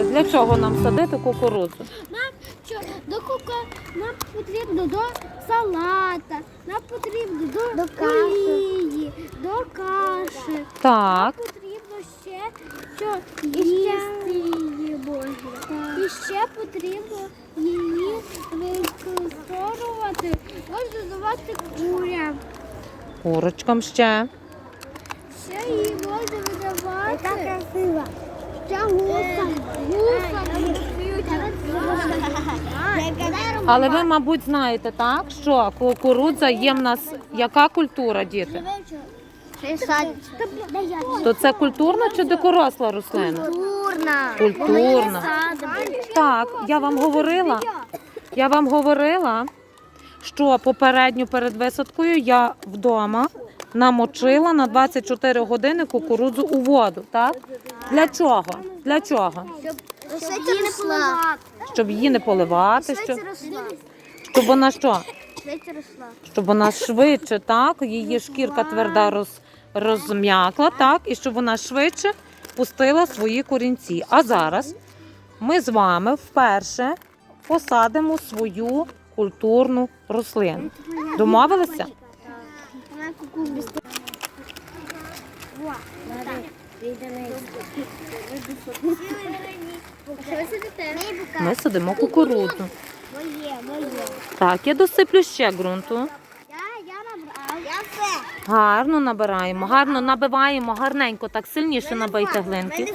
Крис, для чого нам садити кукурудзу? Нам що до кука нам потрібно до салата, нам потрібно до, До каші. олії, до каші. Так. Нам потрібно ще що їсти її можна. І ще потрібно її використовувати, можна давати курям. Курочкам ще. Ще її можна видавати. Яка красива. Але ви, мабуть, знаєте, так, що кукурудза є в нас яка культура, діти? То це культурна чи дикоросла рослина? Культурна. Культурна. Так, я вам говорила. Я вам говорила, що попередньо перед висадкою я вдома намочила на 24 години кукурудзу у воду. Так? Для чого? Для чого? Щоб її не поливати, щоб, Швидше росла. щоб вона що? Щоб вона швидше, так, її шкірка тверда роз, розм'якла, так, і щоб вона швидше пустила свої корінці. А зараз ми з вами вперше посадимо свою культурну рослину. Домовилися? Вона кукурудза. Що ви сидите? Ми садимо кукурудзу. Так, я досиплю ще ґрунту. Гарно набираємо, гарно набиваємо, гарненько, так сильніше набийте глинки.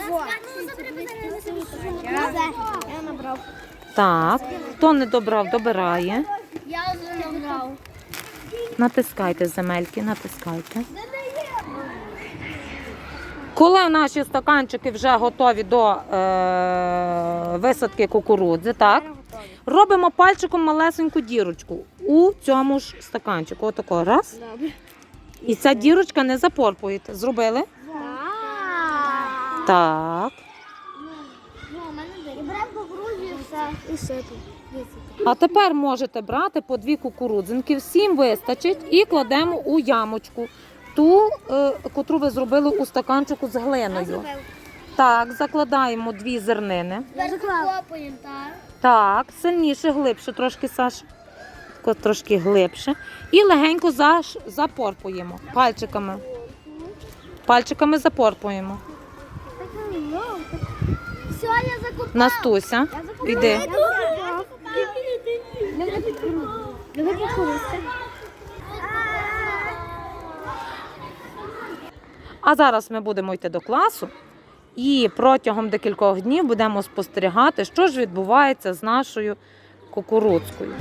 Так, хто не добрав, добирає. Я вже набрав. Натискайте земельки, натискайте. Коли наші стаканчики вже готові до е, висадки кукурудзи, так, робимо пальчиком малесеньку дірочку у цьому ж стаканчику. Отако, раз. І ця дірочка не запорпуєте. Зробили? Так. Ну, у мене І беремо кукурудзу і. І сипу. А тепер можете брати по дві кукурудзинки, всім вистачить, і кладемо у ямочку. Ту, е, котру ви зробили у стаканчику з глиною. Так, закладаємо дві зернини. Так? Так, сильніше, глибше, трошки Саш. Трошки глибше. І легенько заш, запорпуємо пальчиками. Пальчиками запорпуємо. Все, я закопав. Настуся, іди. А зараз ми будемо йти до класу і протягом декількох днів будемо спостерігати, що ж відбувається з нашою кукурудзкою.